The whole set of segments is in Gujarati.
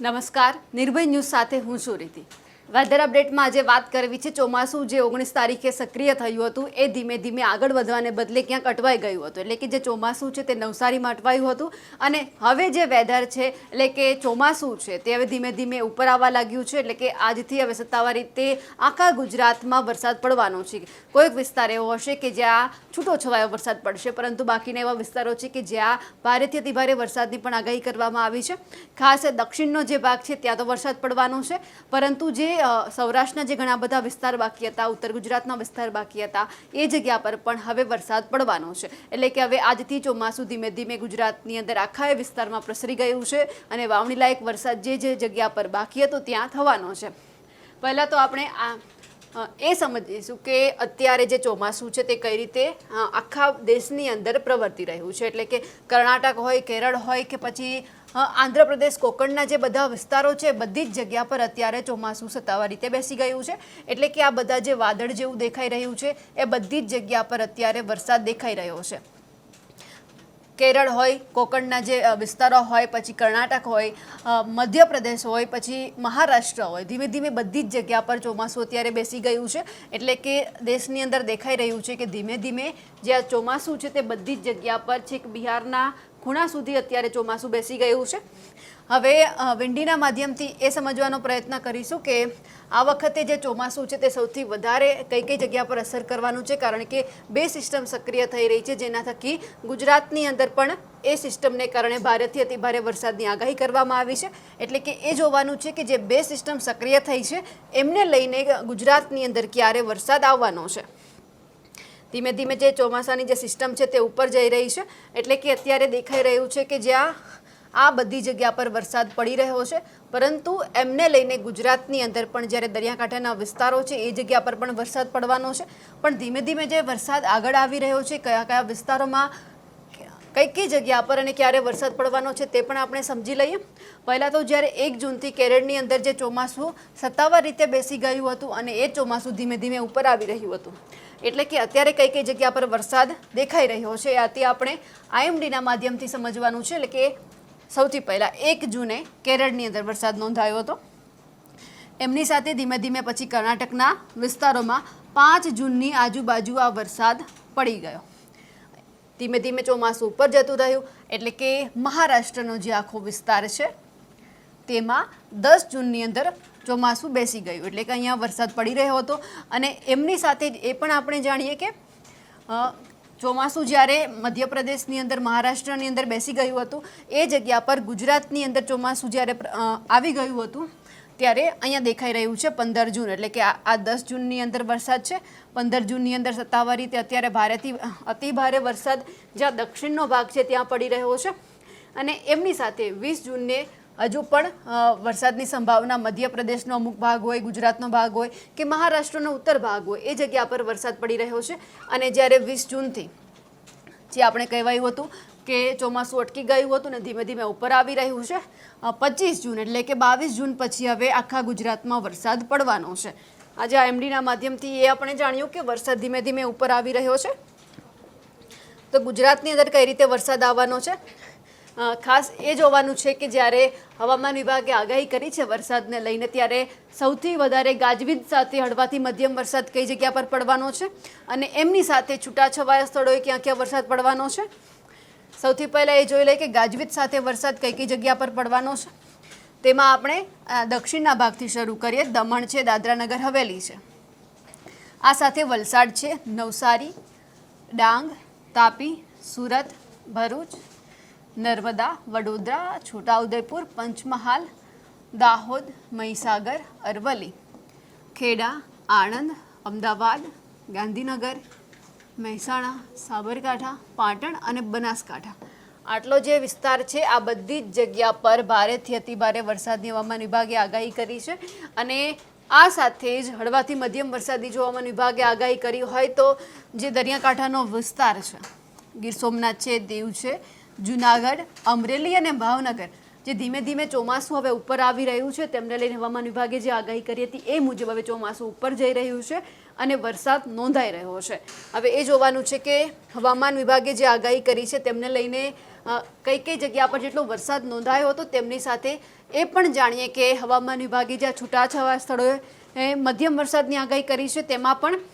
નમસ્કાર. નિર્ભય ન્યૂઝ સાથે હું છું રીતિ. વેધર અપડેટમાં આજે વાત કરવી છે. ચોમાસું જે ઓગણીસ તારીખે સક્રિય થયું હતું, એ ધીમે ધીમે આગળ વધવાને બદલે ક્યાંક અટવાઈ ગયું હતું. એટલે કે જે ચોમાસું છે તે નવસારીમાં અટવાયું હતું. અને હવે જે વેધર છે, એટલે કે ચોમાસું છે, તે હવે ધીમે ધીમે ઉપર આવવા લાગ્યું છે. એટલે કે આજથી હવે સત્તાવાર રીતે આખા ગુજરાતમાં વરસાદ પડવાનો છે. કોઈક વિસ્તાર એવો હશે કે જ્યાં છૂટો છવાયો વરસાદ પડશે, પરંતુ બાકીના એવા વિસ્તારો છે કે જ્યાં ભારેથી અતિભારે વરસાદની પણ આગાહી કરવામાં આવી છે. ખાસ દક્ષિણનો જે ભાગ છે, ત્યાં તો વરસાદ પડવાનો છે. પરંતુ જે સૌરાષ્ટ્રના જે ઘણા બધા વિસ્તાર બાકી હતા, ઉત્તર ગુજરાતના વિસ્તાર બાકી હતા, એ જગ્યા પર પણ હવે વરસાદ પડવાનો છે. એટલે કે હવે આજથી ચોમાસું ધીમે ધીમે ગુજરાતની અંદર આખા એ વિસ્તારમાં પ્રસરી ગયું છે અને વાવણી લાયક વરસાદ જે જે જગ્યા પર બાકી હતો ત્યાં થવાનો છે. પહેલાં તો આપણે આ એ સમજીશું કે અત્યારે જે ચોમાસું છે તે કઈ રીતે આખા દેશની અંદર પ્રવર્તી રહ્યું છે. એટલે કે કર્ણાટક હોય, કેરળ હોય કે પછી આંધ્રપ્રદેશ કોકણના જે બધા વિસ્તારો છે, બધી જ જગ્યા પર અત્યારે ચોમાસું સત્તાવાર રીતે બેસી ગયું છે. એટલે કે આ બધા જે વાદળ જેવું દેખાઈ રહ્યું છે, એ બધી જ જગ્યા પર અત્યારે વરસાદ દેખાઈ રહ્યો છે. કેરળ હોય, કોકણના જે વિસ્તારો હોય, પછી કર્ણાટક હોય મધ્યપ્રદેશ હોય, પછી મહારાષ્ટ્ર હોય, ધીમે ધીમે બધી જ જગ્યા પર ચોમાસું અત્યારે બેસી ગયું છે. એટલે કે દેશની અંદર દેખાઈ રહ્યું છે કે ધીમે ધીમે જે આ ચોમાસું છે તે બધી જ જગ્યા પર છેક બિહારના ખૂણા સુધી અત્યારે ચોમાસું બેસી ગયું છે. હવે વિંડીના માધ્યમથી એ સમજવાનો પ્રયત્ન કરીશું કે આ વખતે જે ચોમાસું છે તે સૌથી વધારે કઈ કઈ જગ્યા પર અસર કરવાનું છે? કારણ કે બે સિસ્ટમ સક્રિય થઈ રહી છે, જેના થકી ગુજરાતની અંદર પણ એ સિસ્ટમને કારણે ભારેથી અતિભારે વરસાદની આગાહી કરવામાં આવી છે. એટલે કે એ જોવાનું છે કે જે બે સિસ્ટમ સક્રિય થઈ છે, એમને લઈને ગુજરાતની અંદર ક્યારે વરસાદ આવવાનો છે. ધીમે ધીમે જે ચોમાસાની જે સિસ્ટમ છે તે ઉપર જઈ રહી છે. એટલે કે અત્યારે દેખાઈ રહ્યું છે કે જ્યાં આ બધી જગ્યા પર વરસાદ પડી રહ્યો છે. પરંતુ એમને લઈને ગુજરાતની અંદર પણ જ્યારે દરિયાકાંઠાના વિસ્તારો છે, એ જગ્યા પર પણ વરસાદ પડવાનો છે. પણ ધીમે ધીમે જે વરસાદ આગળ આવી રહ્યો છે કયા કયા વિસ્તારોમાં કઈ કઈ જગ્યા પર અને ક્યારે વરસાદ પડવાનો છે તે પણ આપણે સમજી લઈએ. પહેલાં તો જ્યારે એક જૂનથી કેરળની અંદર જે ચોમાસું સત્તાવાર રીતે બેસી ગયું હતું અને એ ચોમાસું ધીમે ધીમે ઉપર આવી રહ્યું હતું. એટલે કે અત્યારે કઈ કઈ જગ્યા પર વરસાદ દેખાઈ રહ્યો છે આથી આપણે આઈએમડીના માધ્યમથી સમજવાનું છે. એટલે કે સૌથી પહેલાં એક જૂને કેરળની અંદર વરસાદ નોંધાયો હતો. એમની સાથે ધીમે ધીમે પછી કર્ણાટકના વિસ્તારોમાં પાંચ જૂનની આજુબાજુ આ વરસાદ પડી ગયો. ધીમે ધીમે ચોમાસું ઉપર જતું રહ્યું. એટલે કે મહારાષ્ટ્રનો જે આખો વિસ્તાર છે, તેમાં દસ જૂનની અંદર ચોમાસું બેસી ગયું. એટલે કે અહીંયા વરસાદ પડી રહ્યો હતો. અને એમની સાથે એ પણ આપણે જાણીએ કે ચોમાસું જ્યારે મધ્યપ્રદેશની અંદર, મહારાષ્ટ્રની અંદર બેસી ગયું હતું, એ જગ્યા પર ગુજરાતની અંદર ચોમાસું જ્યારે આવી ગયું હતું ત્યારે અહીંયા દેખાઈ રહ્યું છે પંદર જૂન, એટલે કે આ દસ જૂનની અંદર વરસાદ છે. પંદર જૂનની અંદર સત્તાવાર રીતે અત્યારે ભારેથી અતિ ભારે વરસાદ જ્યાં દક્ષિણનો ભાગ છે ત્યાં પડી રહ્યો છે. અને એમની સાથે વીસ જૂનને હજુ પણ વરસાદની સંભાવના મધ્યપ્રદેશનો અમુક ભાગ હોય, ગુજરાતનો ભાગ હોય કે મહારાષ્ટ્રનો ઉત્તર ભાગ હોય, એ જગ્યા પર વરસાદ પડી રહ્યો છે. અને જ્યારે વીસ જૂનથી જે આપણે કહેવાયું હતું કે ચોમાસું અટકી ગયું હતું ને ધીમે ધીમે ઉપર આવી રહ્યું છે. પચીસ જૂન એટલે કે બાવીસ જૂન પછી હવે આખા ગુજરાતમાં વરસાદ પડવાનો છે. આજે આ એમડીના માધ્યમથી એ આપણે જાણ્યું કે વરસાદ ધીમે ધીમે ઉપર આવી રહ્યો છે. તો ગુજરાતની અંદર કઈ રીતે વરસાદ આવવાનો છે? ખાસ એ જોવાનું છે કે જ્યારે હવામાન વિભાગે આગાહી કરી છે વરસાદને લઈને ત્યારે સૌથી વધારે ગાજવીજ સાથે હળવાથી મધ્યમ વરસાદ કઈ જગ્યા પર પડવાનો છે? અને એમની સાથે છૂટાછવાયા સ્થળોએ ક્યાં ક્યાં વરસાદ પડવાનો છે? સૌથી પહેલાં એ જોઈ લઈએ કે ગાજવીજ સાથે વરસાદ કઈ કઈ જગ્યા પર પડવાનો છે? તેમાં આપણે દક્ષિણના ભાગથી શરૂ કરીએ. દમણ છે, દાદરાનગર, હવેલી છે. આ સાથે વલસાડ છે, નવસારી, ડાંગ, તાપી, સુરત, ભરૂચ, નર્મદા, વડોદરા, છોટાઉદેપુર, પંચમહાલ, દાહોદ, મહીસાગર, અરવલ્લી, ખેડા, આણંદ, અમદાવાદ, ગાંધીનગર મહેસાણા, સાબરકાંઠા, પાટણ અને બનાસકાંઠા. આટલો જે વિસ્તાર છે, આ બધી જ જગ્યા પર ભારેથી અતિભારે વરસાદની હવામાન વિભાગે આગાહી કરી છે અને આ સાથે જ હળવાથી મધ્યમ વરસાદી જો હવામાન વિભાગે આગાહી કરી હોય તો જે દરિયાકાંઠાનો વિસ્તાર છે, ગીર સોમનાથ છે, દીવ છે, જુનાગઢ, અમરેલી અને ભાવનગર, જે ધીમે ધીમે ચોમાસું હવે ઉપર આવી રહ્યું છે, તેમને લઈને હવામાન વિભાગે જે આગાહી કરી હતી એ મુજબ હવે ચોમાસું ઉપર જઈ રહ્યું છે. અને વરસાદ નોંધાઈ રહ્યો છે. હવે એ જોવાનું છે કે હવામાન વિભાગે જે આગાહી કરી છે તેમને લઈને કઈ કઈ જગ્યા પર જેટલો વરસાદ નોંધાયો હતો તેમની સાથે એ પણ જાણીએ કે હવામાન વિભાગે જ્યાં છૂટાછવાયા સ્થળોએ મધ્યમ વરસાદની આગાહી કરી છે. તેમાં પણ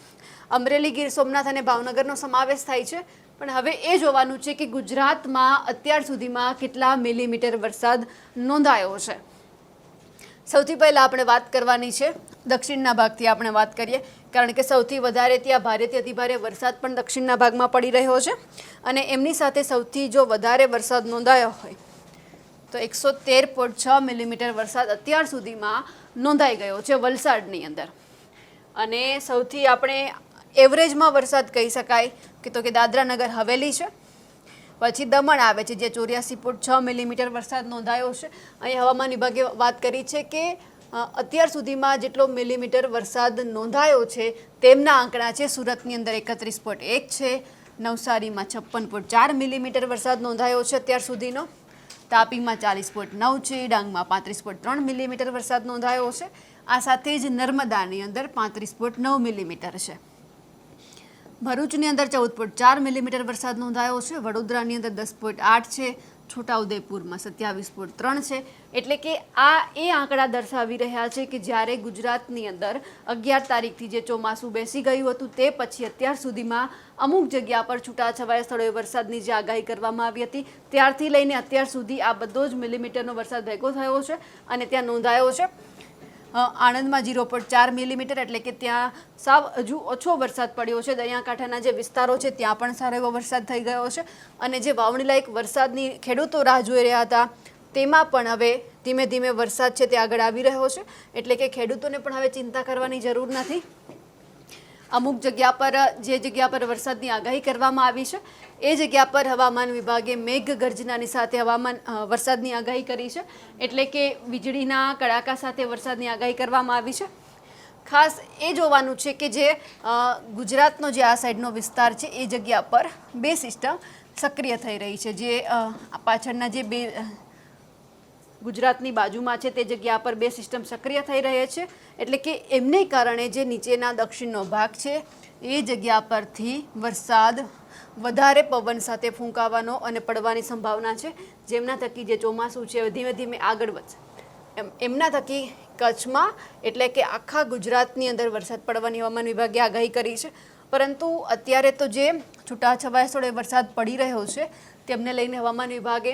અમરેલી, ગીર સોમનાથ અને ભાવનગરનો સમાવેશ થાય છે. પણ હવે એ જોવાનું છે કે ગુજરાતમાં અત્યાર સુધીમાં કેટલા મિલીમીટર વરસાદ નોંધાયો છે. સૌથી પહેલાં આપણે વાત કરવાની છે, દક્ષિણના ભાગથી આપણે વાત કરીએ, કારણ કે સૌથી વધારે ત્યાં ભારેથી અતિભારે વરસાદ પણ દક્ષિણના ભાગમાં પડી રહ્યો છે અને એમની સાથે સૌથી જો વધારે વરસાદ નોંધાયો હોય, તો એકસો તેર પોઈન્ટ છ મિલીમીટર વરસાદ અત્યાર સુધીમાં નોંધાઈ ગયો છે વલસાડની અંદર. અને સૌથી આપણે એવરેજમાં વરસાદ કહી શકાય કે તો કે દાદરાનગર હવેલી છે પછી દમણ આવે છે, જે ચોર્યાસી પોઈન્ટ છ મિલીમીટર વરસાદ નોંધાયો છે. અહીં હવામાન વિભાગે વાત કરી છે કે અત્યાર સુધીમાં જેટલો મિલીમીટર વરસાદ નોંધાયો છે, તેમના આંકડા છે સુરતની અંદર એકત્રીસ પોઈન્ટ એક છે, નવસારીમાં છપ્પન પોઈન્ટ ચાર મિલીમીટર વરસાદ નોંધાયો છે અત્યાર સુધીનો. તાપીમાં ચાલીસ પોઈન્ટ નવ છે, ડાંગમાં પાંત્રીસ પોઈન્ટ ત્રણ મિલીમીટર વરસાદ નોંધાયો છે. આ સાથે જ નર્મદાની અંદર પાંત્રીસ પોઈન્ટ નવ મિલીમીટર છે. ભરૂચની અંદર ચૌદ પોઈન્ટ ચાર મિલીમીટર વરસાદ નોંધાયો છે. વડોદરાની અંદર દસ પોઈન્ટ આઠ છે. છોટાઉદેપુરમાં સત્યાવીસ પોઈન્ટ ત્રણ છે. એટલે કે આ એ આંકડા દર્શાવી રહ્યા છે કે જ્યારે ગુજરાતની અંદર અગિયાર તારીખથી જે ચોમાસું બેસી ગયું હતું તે પછી અત્યાર સુધીમાં અમુક જગ્યા પર છૂટાછવાયા સ્થળોએ વરસાદની જે આગાહી કરવામાં આવી હતી, ત્યારથી લઈને અત્યાર સુધી આ બધો જ મિલીમીટરનો વરસાદ ભેગો થયો છે અને ત્યાં નોંધાયો છે. આણંદમાં ઝીરો પોઈન્ટ ચાર મિલીમીટર એટલે કે ત્યાં સાવ હજુ ઓછો વરસાદ પડ્યો છે. દરિયાકાંઠાના જે વિસ્તારો છે, ત્યાં પણ સારો એવો વરસાદ થઈ ગયો છે. અને જે વાવણી લાયક વરસાદની ખેડૂતો રાહ જોઈ રહ્યા હતા, તેમાં પણ હવે ધીમે ધીમે વરસાદ છે તે આગળ આવી રહ્યો છે. એટલે કે ખેડૂતોને પણ હવે ચિંતા કરવાની જરૂર નથી. અમુક જગ્યા પર, જે જગ્યા પર વરસાદની આગાહી કરવામાં આવી છે, એ જગ્યા પર હવામાન વિભાગે મેઘ ગર્જનાની સાથે હવામાન વરસાદની આગાહી કરી છે. એટલે કે વીજળીના કડાકા સાથે વરસાદની આગાહી કરવામાં આવી છે. ખાસ એ જોવાનું છે કે જે ગુજરાતનો જે આ સાઈડનો વિસ્તાર છે, એ જગ્યા પર બે સિસ્ટમ સક્રિય થઈ રહી છે. જે પાછળના જે બે ગુજરાતની બાજુમાં છે તે જગ્યા પર બે સિસ્ટમ સક્રિય થઈ રહે છે. એટલે કે એમને કારણે જે નીચેના દક્ષિણનો ભાગ છે, એ જગ્યા પરથી વરસાદ વધારે પવન સાથે ફૂંકાવાનો અને પડવાની સંભાવના છે. જેમના થકી જે ચોમાસું છે ધીમે ધીમે આગળ વધશે. એમ, એમના થકી કચ્છમાં એટલે કે આખા ગુજરાતની અંદર વરસાદ પડવાની હવામાન વિભાગે આગાહી કરી છે. પરંતુ અત્યારે તો જે છૂટાછવાયા સ્થળે વરસાદ પડી રહ્યો છે, તેમને લઈને હવામાન વિભાગે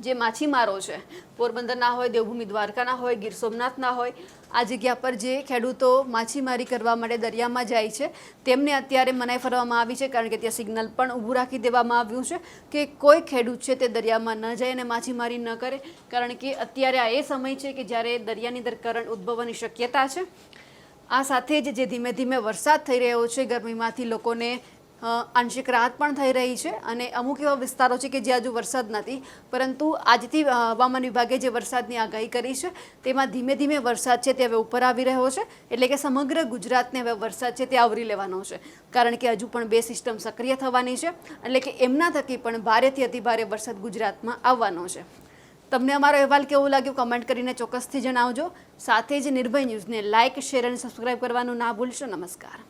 જે માછીમારો છે પોરબંદરના હોય, દેવભૂમિ દ્વારકાના હોય, ગીર સોમનાથના હોય, આ જગ્યા પર જે ખેડૂતો માછીમારી કરવા માટે દરિયામાં જાય છે, તેમને અત્યારે મનાઈ ફરવામાં આવી છે, કારણ કે ત્યાં સિગ્નલ પણ ઊભું રાખી દેવામાં આવ્યું છે કે કોઈ ખેડૂત છે તે દરિયામાં ન જાય અને માછીમારી ન કરે, કારણ કે અત્યારે આ એ સમય છે કે જ્યારે દરિયાની અંદર કરંટ ઉદ્ભવવાની શક્યતા છે. આ સાથે જ જે ધીમે ધીમે વરસાદ થઈ રહ્યો છે, ગરમીમાંથી લોકોને આંશિક રાહત પણ થઈ રહી છે અને અમુક એવા વિસ્તારો છે કે જ્યાં હજુ વરસાદ નથી. પરંતુ આજથી હવામાન વિભાગે જે વરસાદની આગાહી કરી છે, તેમાં ધીમે ધીમે વરસાદ છે તે હવે ઉપર આવી રહ્યો છે. એટલે કે સમગ્ર ગુજરાતને હવે વરસાદ છે તે આવરી લેવાનો છે. કારણ કે હજુ પણ બે સિસ્ટમ સક્રિય થવાની છે. એટલે કે એમના થકી પણ ભારેથી અતિભારે વરસાદ ગુજરાતમાં આવવાનો છે. તમને અમારો અહેવાલ કેવો લાગ્યો કમેન્ટ કરીને ચોક્કસથી જણાવજો. સાથે જ નિર્ભય ન્યૂઝને લાઇક શેર અને સબસ્ક્રાઇબ કરવાનું ના ભૂલશો. નમસ્કાર.